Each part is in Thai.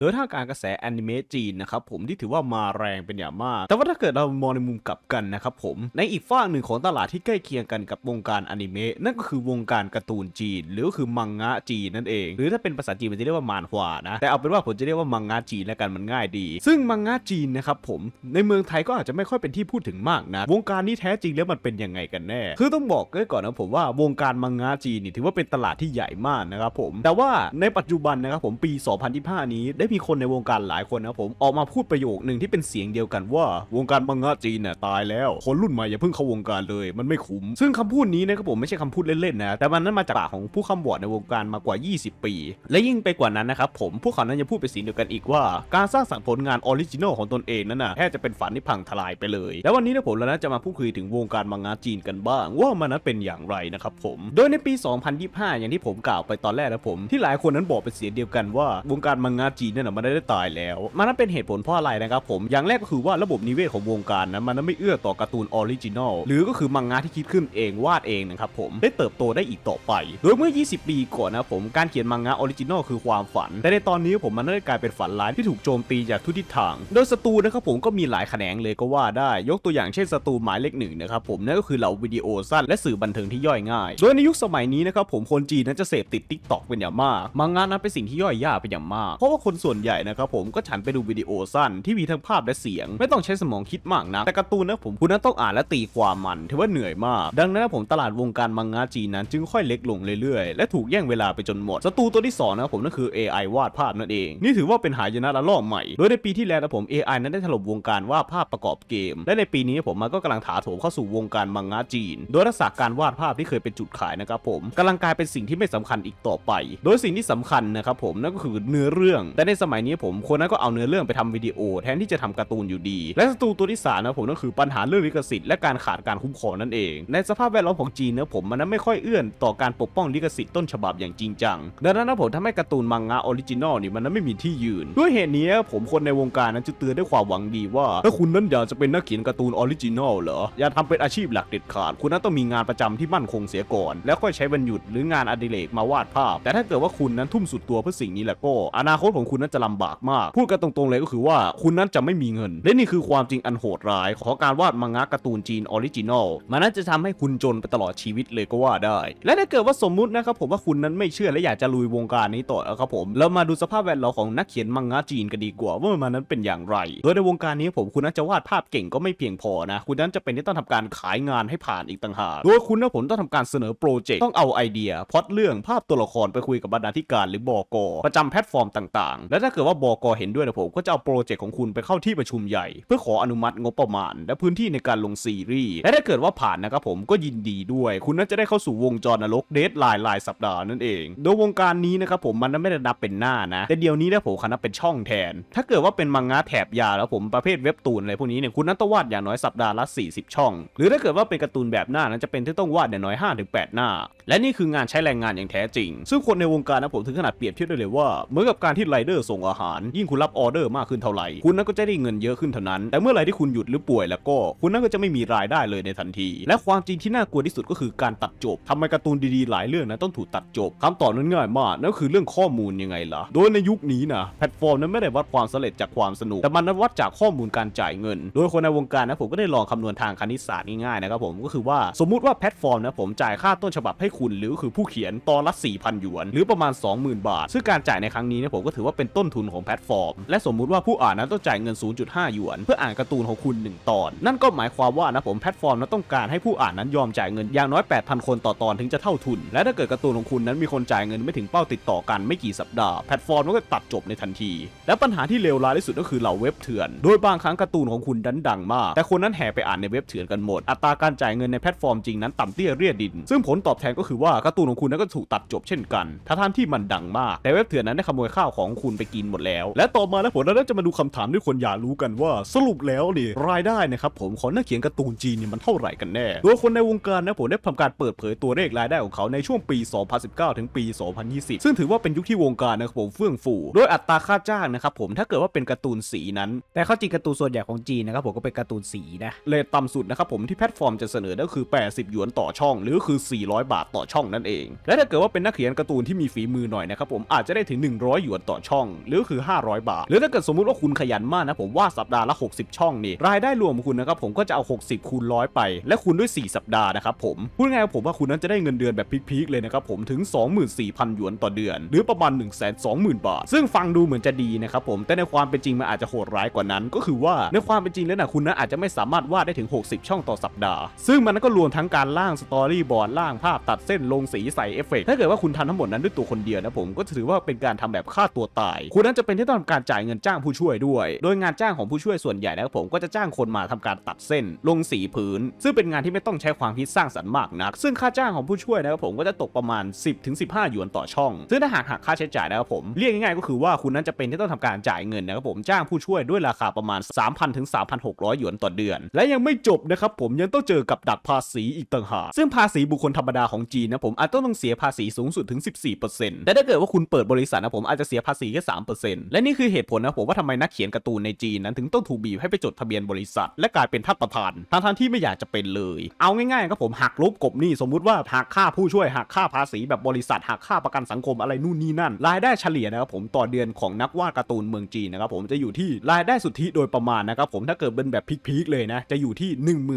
โดยถ้าการกระแสแอนิเมะจีนนะครับผมที่ถือว่ามาแรงเป็นอย่างมาก แต่ว่าถ้าเกิดเรามองในมุมกลับกันนะครับผมในอีกฝั่งหนึ่งของตลาดที่ใกล้เคียงกันกับวงการอนิเมะนั่นก็คือวงการการ์ตูนจีน หรือก็คือมังงะจีนนั่นเอง หรือถ้าเป็นภาษาจีนมันจะเรียกว่ามานฮวานะแต่เอาเป็นว่าผมจะเรียกว่ามังงะจีนแล้วกันมันง่ายดี ซึ่งมังงะจีนนะครับผมในเมืองไทยก็อาจจะไม่ค่อยเป็นที่พูดถึงมากนะวงการนี้แท้จริงแล้วมันเป็นยังไงกันแน่ คือต้องบอกไว้ก่อนนะผมว่าวงการมังงะจีนนี่ถือว่าเป็นตลาดที่ใหญ่มากนะครับผมแต่ว่าในปัจจุบันนะครับผมปี 2025 นี้ได้มีคนในวงการหลายคนนะผมออกมาพูดประโยคหนึ่งที่เป็นเสียงเดียวกันว่าวงการมังงะจีนน่ะตายแล้วคนรุ่นใหม่อย่าเพิ่งเข้าวงการเลย มันไม่คุ้มซึ่งคำพูดนี้นะครับผมไม่ใช่คำพูดเล่นๆนะแต่มันนั้นมาจากปากของผู้คำบอดในวงการมากว่า 20 ปี และยิ่งไปกว่านั้นนะครับผมพวกเขานั้นยังพูดเป็นเสียงเดียวกันอีกว่า การสร้างสรรค์ผลงานออริจินอลของตนเองนั้นน่ะแทบจะเป็นฝันที่พังทลายไปเลย แล้ววันนี้นะผมเรานะจะมาพูดคุยถึงวงการมังงะจีนกันบ้าง ว่ามันนั้นเป็นอย่างไรนะครับผมโดยในปี 2025 อย่างที่ผมกล่าวไปตอนแรกนะผมที่หลายคนนั้นบอกเป็นเสียงเดียวกันว่าวงการมังงะจีนเนี่ยนะมันได้ตายแล้ว มันนั้นเป็นเหตุผลเพราะอะไรนะครับผมอย่างแรกก็คือว่าระบบนิเวศของวงการนั้นมันนั้นไม่เอื้อต่อการ์ตูนออริจินอลหรือก็คือมังงะที่คิดขึ้นเองวาดเองนะครับผมได้เติบโตได้อีกต่อไป โดยเมื่อ 20 ปีก่อนนะผมการเขียนมังงะออริจินอลคือความฝัน แต่ในตอนนี้ผมมันได้กลายเป็นฝันร้ายที่ถูกโจมตีจากทุกทิศทาง โดยศัตรูนะครับผมก็มีหลายแขนงเลยก็ว่าได้ยกตัวอย่างเช่นศัตรูหมายเลขหนึ่งนะครับผมนั่นก็คือเหล่าวิดีโอสั้นและสื่อบันเทิงที่ย่อยง่าย โดยในยุคสมัยนี้นะครับผมคนจีนนั้นจะเสพติดทิกตอกเป็นอย่างมากมังงะนั้นเป็นสิ่งที่ย่อยยากเป็นอย่างมากเพราะว่าคนส่วนใหญ่นะครับผมก็ฉันไปดูวิดีโอสั้นที่มีทั้งภาพและเสียง ไม่ต้องใช้สมองคิดมากนะแต่การ์ตูนนะผมคุณนั้นต้องอ่านและตีความมันถือว่าเหนื่อยมาก ดังนั้นผมตลาดวงการมังงะจีนนั้นจึงค่อยเล็กลงเรื่อยๆ และถูกแย่งเวลาไปจนหมดศัตรูตัวที่สองนะครับผมนั่นคือ AI วาดภาพนั่นเอง นี่ถือว่าเป็นหายนะระลอกใหม่ โดยในปีที่แล้วนะผม AI นั้นได้ถล่มวงการวาดภาพประกอบเกม และในปีนี้ผมมันก็กำลังถาโถมเข้าสู่วงการมังงะจีน โดยทักษะการวาดภาพที่เคยเป็นจุดขายนะครับผมกำลังกลายเป็นสิ่งที่ไม่สำคัญอีกต่อไป โดยสิ่งที่สำคัญนะครับผมนั่นก็คือเนื้อเรื่อง แต่ในสมัยนี้ผมคนนั้นก็เอาเนื้อเรื่องไปทำวิดีโอ แทนที่จะทำการ์ตูนอยู่ดี และศัตรูตัวที่สามนะผมนั่นคือปัญหาเรื่องลิขสิทธิ์และการขาดการคุ้มครองนั่นเอง ในสภาพแวดล้อมของจีนนะผมมันนั้นไม่ค่อยเอื้อนต่อการปกป้องลิขสิทธิ์ต้นฉบับอย่างจริงจังดังนั้นนะผมทำให้การ์ตูนมังงะออริจินอลนี่มันนั้นไม่มีที่ยืน ด้วยเหตุนี้ผมคนในวงการนั้นจะเตือนด้วยความหวังดีว่าถ้าคุณนั้นอยากจะเป็นนักเขียนการ์ตูนออริจินอลเหรออย่าทำเป็นอาชีพหลักเด็ดขาด คุณนั้นต้องมีงานประจำที่มั่นคงเสียก่อน แล้วค่อยใช้วันหยุดหรืองานอดิเรกมาวาดภาพ แต่ถ้าเกิดว่าคุณนั้นทุ่มสุดตัวเพื่อสิ่งนี้แล้วก็ อนาคตของคุณนั้นจะลำบากมาก พูดกันตรงๆเลยก็คือว่าคุณนั้นจะไม่มีเงิน และนี่คือความจริงอันโหดร้าย ของการวาดมังงะการ์ตูนจีนออริจินอลมันน่าจะทำให้คุณจนไปตลอดชีวิตเลยก็ว่าได้ และถ้าเกิดว่าสมมุตินะครับผมว่าคุณนั้นไม่เชื่อและอยากจะลุยวงการนี้ต่อครับผมเรามาดูสภาพแวดล้อมของนักเขียนมังงะจีนกันดีกว่าว่ามันนั้นเป็นอย่างไรโดยในวงการนี้ผมคุณนั้นจะวาดภาพเก่งก็ไม่เพียงพอนะคุณนั้นจะเป็นที่ต้องทำการขายงานให้ผ่านอีกต่างหากโดยคุณนะผมต้องทำการเสนอโปรเจกต์ต้องเอาไอเดียพอตเรื่องภาพตัวละครไปคุยกับบรรณาธิการหรือบอกประจำแพลตฟอร์มต่างๆและถ้าเกิดว่าบอกเห็นด้วยนะผมก็จะเอาโปรเจกต์ของคุณไปเข้าที่ประชุมใหญ่ เพื่อขออนุมัติงบประมาณ และพื้นที่ในการลงซีรีส์และถ้าเกิดว่าผ่านนะครับผมก็ยินดีด้วย คุณนั้นจะได้เข้าสู่วงจรนรกเดทไลน์รายสัปดาห์นั่นเอง โดยวงการนี้นะครับผมมันไม่ได้นับเป็นหน้านะ แต่เดี๋ยวนี้นะผมคันนับเป็นช่องแทน ถ้าเกิดว่าเป็นมังงะแถบยาแล้วผมประเภทเว็บตูนอะไรพวกนี้เนี่ยคุณนั้นต้องวาดอย่างน้อยสัปดาห์ละ 40 ช่อง หรือถ้าเกิดว่าเป็นการ์ตูนแบบหน้านั้นจะเป็นที่ต้องวาดอย่างน้อย 5-8 หน้า และนี่คืองานใช้แรงงานอย่างแท้จริง ซึ่งคนในวงการนะผมถึงขนาดเปรียบเทียบได้เลยว่าเหมือนกับการที่ไรเดอร์ส่งอาหาร ยิ่งคุณรับออเดอร์มากขึ้นเท่าไหร่ คุณนั้นก็จะได้เงินเยอะขึ้นเท่านั้น แต่เมื่อไหร่ที่คุณหยุดหรือป่วยแล้วก็ คุณนั้นก็จะไม่มีรายได้เลยในทันที และความจริงที่น่ากลัวที่สุดก็คือการตัดจบทำไมการ์ตูนดีๆหลายเรื่องนั้นต้องถูกตัดจบคำตอบนั้นง่ายมากนั่นก็คือเรื่องข้อมูลยังไงล่ะ โดยในยุคนี้นะแพลตฟอร์มนั้นไม่ได้วัดความสำเร็จจากความสนุก แต่มันนั้นวัดจากข้อมูลการจ่ายเงิน โดยคนในวงการนะผมก็ได้ลองคำนวณทางคณิตศาสตร์ง่ายๆนะครับผมก็คือว่าสมมุติว่าแพลตฟอร์มนะผมจ่ายค่าต้นฉบับให้คุณหรือคือผู้เขียนตอนละ4,000หยวน หรือประมาณ 20,000 บาท ซึ่งการจ่ายในครั้งนี้นี่ยผมก็ถือว่าเป็นต้นทุนของแพลตฟอร์ม และสมมุติว่าผู้อ่านนั้นต้องจ่ายเงิน 0.5 หยวน เพื่ออ่านการ์ตูนของคุณ 1 ตอน นั่นก็หมายความว่านะผมแพลตฟอร์มนั้นต้องการให้ผู้อ่านนั้นยอมจ่ายเงินอย่างน้อย 8,000 คนต่อตอนถึงจะเท่าทุน และถ้าเกิดการ์ตูนของคุณนั้นมีคนจ่ายเงินไม่ถึงเป้าติดต่อกันไม่กี่สัปดาห์แพลตฟอร์มก็ตัดจบในทันที และปัญหาที่เลวร้ายที่สุดก็คือเหล่าเว็บเถื่อน โดยบางครั้งการ์ตูนของคุณดันดังมาก แต่คนนั้นแห่ไปอ่านในเว็บเถื่อนกันหมด อัตราการจ่ายเงินในแพลตฟอร์มจริงนั้นต่ำเตี้ยเรียดิน ซึ่งผลตอบแทนก็คือว่าการ์ตูนของคุณนั้นก็ถูกตัดจบเช่นกันถ้าท่านที่มันดังมากแต่เว็บเถื่อนนั้นได้ขโมยข้าวของคุณไปกินหมดแล้ว และต่อมาแล้วผมเราจะมาดูคำถามที่คนอยากรู้กันว่าสรุปแล้วนี่รายได้นะครับผมของนักเขียนการ์ตูนจีนเนี่ยมันเท่าไหร่กันแน่โดยคนในวงการนะผมได้ทำการเปิดเผยตัวเลขรายได้ของเขาในช่วงปี 2019 ถึงปี 2020 ซึ่งถือว่าเป็นยุคที่วงการนะครับผมเฟื่องฟูโดยอัตราค่าจ้างนะครับผมถ้าเกิดว่าเป็นการ์ตูนสีนั้น แต่เข้าจริงการ์ตูนส่วนใหญ่ของจีนนะครับผมก็เป็นการ์ตูนสีนะเลทต่ำสุดนะครับผมที่แพลตฟอร์มจะเสนอก็คือ 80 หยวนต่อช่อง หรือคือ 400 บาทต่อช่องนั่นเอง และถ้าเกิดว่าเป็นนักเขียนการ์ตูนที่มีฝีมือหน่อยนะครับผมอาจจะได้ถึง 100 หยวนต่อช่องหรือคือ 500 บาท หรือถ้าเกิดสมมุติว่าคุณขยันมากนะผมว่าสัปดาห์ละ 60 ช่องนี่รายได้รวมของคุณนะครับผมก็จะเอา 60 คูณร้อยไป และคูณด้วย 4 สัปดาห์นะครับผมพูดง่ายๆผมว่าคุณนั้นจะได้เงินเดือนแบบพีคๆเลยนะครับผมถึง 24,000 หยวนต่อเดือน หรือประมาณ 120,000 บาท ซึ่งฟังดูเหมือนจะดีนะครับผมแต่ในความเป็นจริงมันอาจจะโหดร้ายกว่านั้น ก็คือว่าในความเป็นจริงแล้วนะคุณนั้นอาจจะไม่สามารถวาดได้ถึง 60 ช่องต่อสัปดาห์ ซึ่งมันก็รวมทั้งการร่างสตอรี่บอร์ดร่างภาพตัดเส้นลงสีใส่เอฟเฟกต์ถ้าเกิดว่าคุณทำทั้งหมดนั้นด้วยตัวคนเดียวนะผมก็ถือว่าเป็นการทำแบบฆ่าตัวตายคุณนั้นจะเป็นที่ต้องทำการจ่ายเงินจ้างผู้ช่วยด้วย โดยงานจ้างของผู้ช่วยส่วนใหญ่นะครับผมก็จะจ้างคนมาทำการตัดเส้น ลงสีพื้นซึ่งเป็นงานที่ไม่ต้องใช้ความคิดสร้างสรรค์มากนัก ซึ่งค่าจ้างของผู้ช่วยนะครับผมก็จะตกประมาณ 10ถึงหยวนต่อช่อง ซึ่งถ้าหากหักค่าใช้จ่ายนะครับผมเรียกง่ายๆก็คือว่าคุณนั้นจะเป็นที่ต้องทำการจ่ายเงินนะครับผมจ้างผู้ช่วยด้วยราคาประมาณ 3,000ถึง3,600 หยวนต่อเดือน และยังไม่จบนะครับผมยังต้องเจอกับดักภาษีอีกต่างหากซึ่งภาษีบุคคลธรรมดาของจีนนะผมอาจต้องเสียภาษีสูงสุดถึง 14%แต่ถ้าเกิดว่าคุณเปิดบริษัทนะผมอาจจะเสียภาษีแค่3%และนี่คือเหตุผลนะผมว่าทำไมนักเขียนการ์ตูนในจีนนั้นถึงต้องถูกบีบให้ไปจดทะเบียนบริษัท และกลายเป็นท่านประธานทั้งๆที่ไม่อยากจะเป็นเลย เอาง่ายๆครับผมหักลบกบหนี้สมมุติว่าหักค่าผู้ช่วยหักค่าภาษีแบบบริษัทหักค่าประกันสังคมอะไรนู่นนี่นั่น รายได้เฉลี่ยนะครับผมต่อเดือนของนักวาดการ์ตูนเมืองจีนนะครับผมจะอยู่ที่รายได้สุทธิโดยประมาณนะครับผมถ้าเกิดเป็นแบบพีคๆเลยนะจะอยู่ที่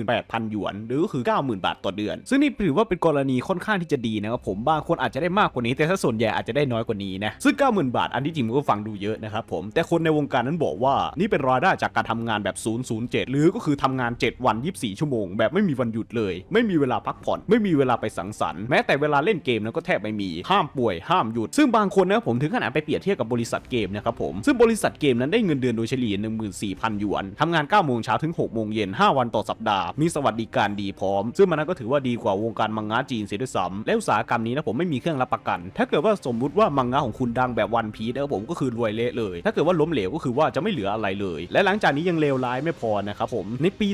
18,000หยวน หรือก็คือ 90,000 บาทต่อเดือน ซึ่งนี่ถือว่าเป็นกรณีค่อนข้างที่จะดีนะครับผมบางคนอาจจะได้มากกว่านี้แต่ถ้าส่วนใหญ่อาจจะได้น้อยกว่านี้นะซึ่ง 90,000 บาทอันที่จริงมันก็ฟังดูเยอะนะครับผม แต่คนในวงการนั้นบอกว่า นี่เป็นรายได้จากการทำงานแบบ 007 หรือก็คือทำงาน 7 วัน 24 ชั่วโมง แบบไม่มีวันหยุดเลย ไม่มีเวลาพักผ่อน ไม่มีเวลาไปสังสรรค์ แม้แต่เวลาเล่นเกมนั้นก็แทบไม่มี ห้ามป่วย ห้ามหยุด ซึ่งบางคนนะผมถึงขนาดไปเปรียบเทียบกับบริษัทเกมนะครับผม ซึ่งบริษัทเกมนั้นได้เงินเดือนโดยเฉลี่ย14,000 หยวนทำงาน9โมงเช้าถึง6โมงเย็น5วันต่อสัปดาห์ มีสวัสดิการดีพร้อม ซึ่งมันนั้นก็ถือว่าดีกว่าวงการมังงะจีนเสียด้วยซ้ำและอุตสาหกรรมนี้นะผมไม่มีเครื่องรับประกัน ถ้าเกิดว่าสมมุติว่ามังงะของคุณดังแบบวันพีซนะผมก็คือรวยเละเลย ถ้าเกิดว่าล้มเหลวก็คือว่าจะไม่เหลืออะไรเลย และหลังจากนี้ยังเลวร้ายไม่พอนะครับผมในปี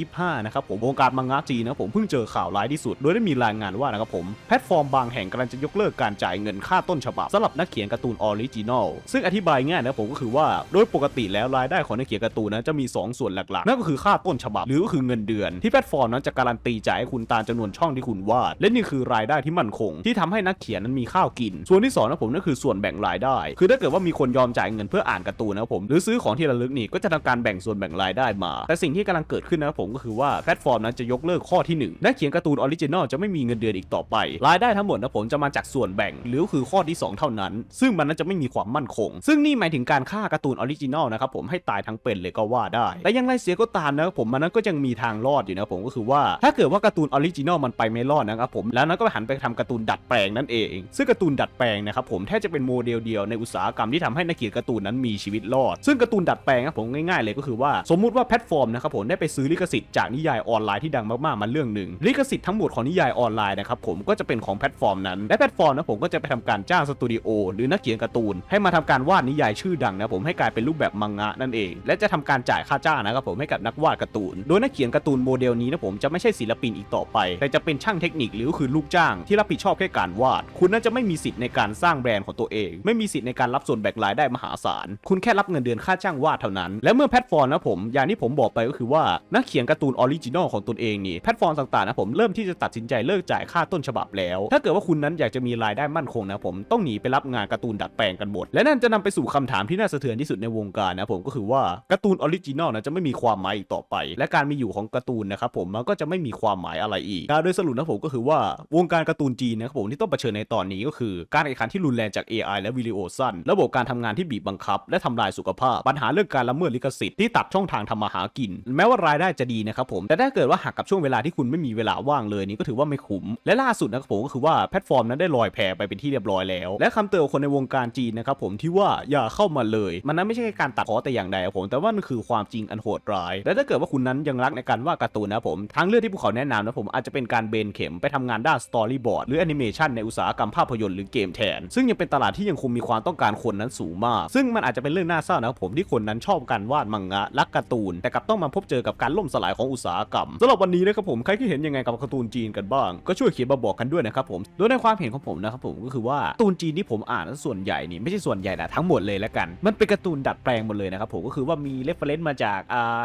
2025 นะครับผมวงการมังงะจีนนะผมเพิ่งเจอข่าวร้ายที่สุด โดยได้มีรายงานว่านะครับผมแพลตฟอร์มบางแห่งกำลังจะยกเลิกการจ่ายเงินค่าต้นฉบับสำหรับนักเขียนการ์ตูนออริจินอลซึ่งอธิบายง่ายนะผมก็คือว่าโดยปกติแล้วรายได้ของนักเขียนการ์ตูนนะจะมี 2 ส่วนหลักๆ นั่นก็คือค่าต้นฉบับหรือก็คือเงินเดือน ที่แพลตฟอร์มนั้นจะการันตีจ่ายให้คุณตามจำนวนช่องที่คุณวาด และนี่คือรายได้ที่มั่นคง ที่ทำให้นักเขียนนั้นมีข้าวกิน ส่วนที่สองนะผมนั่นคือส่วนแบ่งรายได้ คือถ้าเกิดว่ามีคนยอมจ่ายเงินเพื่ออ่านการ์ตูนนะครับผมหรือซื้อของที่ระลึกนี่ก็จะทำการแบ่งส่วนแบ่งรายได้มา แต่สิ่งที่กำลังเกิดขึ้นนะครับผมก็คือว่าแพลตฟอร์มนั้นจะยกเลิกข้อที่หนึ่งนักเขียนการ์ตูนออริจินอลจะไม่มีเงินเดือนอีกต่อไป รายได้ทั้งหมดนะผมจะมาจากส่วนแบ่งหรือคือข้อที่สองเท่านั้น ซึ่งมันนั้นจะไม่มีความมั่นคง ซึ่งนี่หมายถึงการฆ่าการ์ตูนออริจินอลนะครับผมให้ตายทั้งเป็นเลยก็ว่าได้ แต่ยังไรเสียก็ตามนะครับผมมันนั้นก็ยังมีทางรอดอยู่นะผมก็คือว่า ถ้าเกิดว่าการ์ตูนออริจินอลมันไปไม่รอดนะครับผมแล้วนั้นก็หันไปทำการ์ตูนดัดแปลงนั่นเอง ซึ่งการ์ตูนดัดแปลงนะครับผมแทบจะเป็นโมเดลเดียวในอุตสาหกรรมที่ทำให้นักเขียนการ์ตูนนั้นมีชีวิตรอด ซึ่งการ์ตูนดัดแปลงครับผมง่ายๆเลยก็คือว่าสมมุติว่าแพลตฟอร์มนะครับผมได้ไปซื้อลิขสิทธิ์จากนิยายออนไลน์ที่ดังมากๆมาเรื่องหนึ่งลิขสิทธิ์ทั้งหมดของนิยายออนไลน์นะครับผมก็จะเป็นของแพลตฟอร์มนั้นและแพลตฟอร์มนะผมก็จะไปทำการจ้างสตูดิโอหรือนักเขียนการ์ตูนให้มาทำการวาดนิยายชื่อดังนะผมให้กลายเป็นรูปแบบมังงะนั่นเอง และจะทำการจ่ายค่าจ้างนะครับผมให้กับนักวาดการ์ตูน โดยนักเขียนการ์ตูนโมเดลนี้นะผมจะไม่ใช่ศิลปินอีกต่อไป แต่จะเป็นช่างเทคนิคหรือคือลูกจ้างที่รับผิดชอบแค่การวาด คุณน่าจะไม่มีสิทธิ์ในการสร้างแบรนด์ของตัวเอง ไม่มีสิทธิ์ในการรับส่วนแบ่งรายได้มหาศาล คุณแค่รับเงินเดือนค่าจ้างวาดเท่านั้น และเมื่อแพลตฟอร์มนะผม อย่างที่ผมบอกไปก็คือว่านักเขียนการ์ตูนออริจินอลของตนเองนี่แพลตฟอร์มต่างๆนะผมเริ่มที่จะตัดสินใจเลิกจ่ายค่าต้นฉบับแล้ว ถ้าเกิดว่าคุณนั้นอยากจะมีรายได้มั่นคงนะผมต้องหนีไปรับงานการ์ตูนดัดแปลงกันหมด และนั่นจะนำไปสู่คำถามที่น่าสะเทือนที่สุดในวงการนะผมก็คือว่าการ์ตูนออริจินอลนะจะไม่มีความหมายอีกต่อไป และการมีอยู่ของการ์ตูนนะครับผมมันก็จะไม่มีความหมายอะไรอีกโดยสรุปนะผมก็คือว่าวงการการ์ตูนจีนนะครับผมที่ต้องเผชิญในตอนนี้ก็คือ การแข่งขันที่รุนแรงจาก AI และวิดีโอสั้นระบบการทำงานที่บีบบังคับ และทำลายสุขภาพ ปัญหาเรื่องการละเมิดลิขสิทธิ์ที่ตัดช่องทางทำมาหากิน แม้ว่ารายได้จะดีนะครับผมแต่ถ้าเกิดว่าหักกับช่วงเวลาที่คุณไม่มีเวลาว่างเลยนี่ก็ถือว่าไม่คุ้มและล่าสุดนะครับผมก็คือว่าแพลตฟอร์มนั้นได้ลอยแพไปเป็นที่เรียบร้อยแล้ว และคำเตือนคนในวงการจีนนะครับผมที่ว่าอย่าเข้ามาเลย มันนั้นไม่ใช่การตัดขอแต่อย่างใดผม แต่ว่ามันคือความจริงอันโหดร้ายและถ้าเกิดว่าคุณนั้นยังรักในการวาดการ์ตูนนะผมทางเลือกที่พวกเขาแนะนำนะผมอาจจะเป็นการเบนเข็มไปทำงานด้านสตอรี่บอร์ดหรือแอนิเมชันในอุตสาหกรรมภาพยนตร์หรือเกมแทน ซึ่งยังเป็นตลาดที่ยังคงมีความต้องการคคนนั้นสูงมาก ซึ่งมันอาจจะเป็นเรื่องน่าเศร้านะครับผมที่คนนั้นชอบการวาดมังงะรักการ์ตูน แต่กลับต้องมาพบเจอกับการล่มสลายของอุตสาหกรรมสำหรับวันนี้นะครับผมใครที่เห็นยังไงกับการ์ตูนจีนกันบ้าง ก็ช่วยเขียนมาบอกกันด้วยนะครับผมโดยในความเห็นของผมนะครับผมก็คือว่าการ์ตูนจีนที่ผมอ่านนั้นส่วนใหญ่นี่ไม่ใช่ส่วนใหญ่นะทั้งหมดเลยแล้วกัน มันเป็นการ์ตูนดัดแปลงหมดเลยนะครับผมก็คือว่ามีเรฟเฟรนซ์มาจากอ่า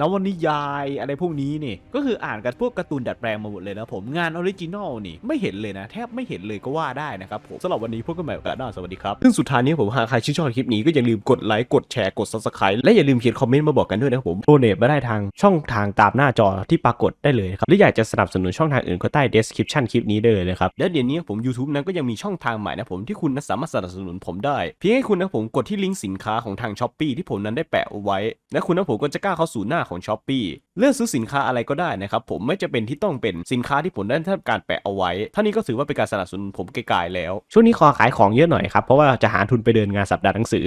นวนิยายอะไรพวกนี้นี่ก็คืออ่านกันพวกการ์ตูนดัดแปลงมาหมดเลยนะผมงานออริจินอลนี่ไม่เห็นเลยนะแทบไม่เห็นเลยก็ว่าได้นะครับผมสำหรับวันนี้พวกกันใหม่กาสหน้าสวัสดีครับซึ่งสุดท้ายนี้ผมหากใครชื่นชอบคลิปนี้ก็อย่าลืมกดไลค์กดแชร์กด subscribe และอย่าลืมเขียนคอมเมนต์มาบอกกันด้วยนะครับผมโดเนทมาได้ทางช่องทางตามหน้าจอที่ปรากฏได้เลยครับหรืออยากจะสนับสนุนช่องทางอื่นก็ใต้ description คลิปนี้ได้เลยนะครับและเดี๋ยวนี้ผม YouTube นั้นก็ยังมีช่องทางใหม่นะผมที่คุณสามารถสนับสนุนผมได้เพียงให้คุณนะผมกดที่ลิงก์สินค้าของทาง s h อ p e e ที่ผมนั้นได้แปะเอาไว้และคุณนะผมก็จะกล้าเข้าสู่หน้าของ s h อ p e e เลือกซื้อสินค้าอะไรก็ได้นะครับผมไม่จะเป็นที่ต้องเป็นสินค้าที่ผมได้ทำการแปะเอาไว้ท่านี้ก็ถือว่าเป็นการสนับสนุนผมไกลๆแล้ว ช่วงนี้ขอขายของเยอะหน่อยครับเพราะว่าจะหาทุนไปเดินงานสัปดาห์หนังสือ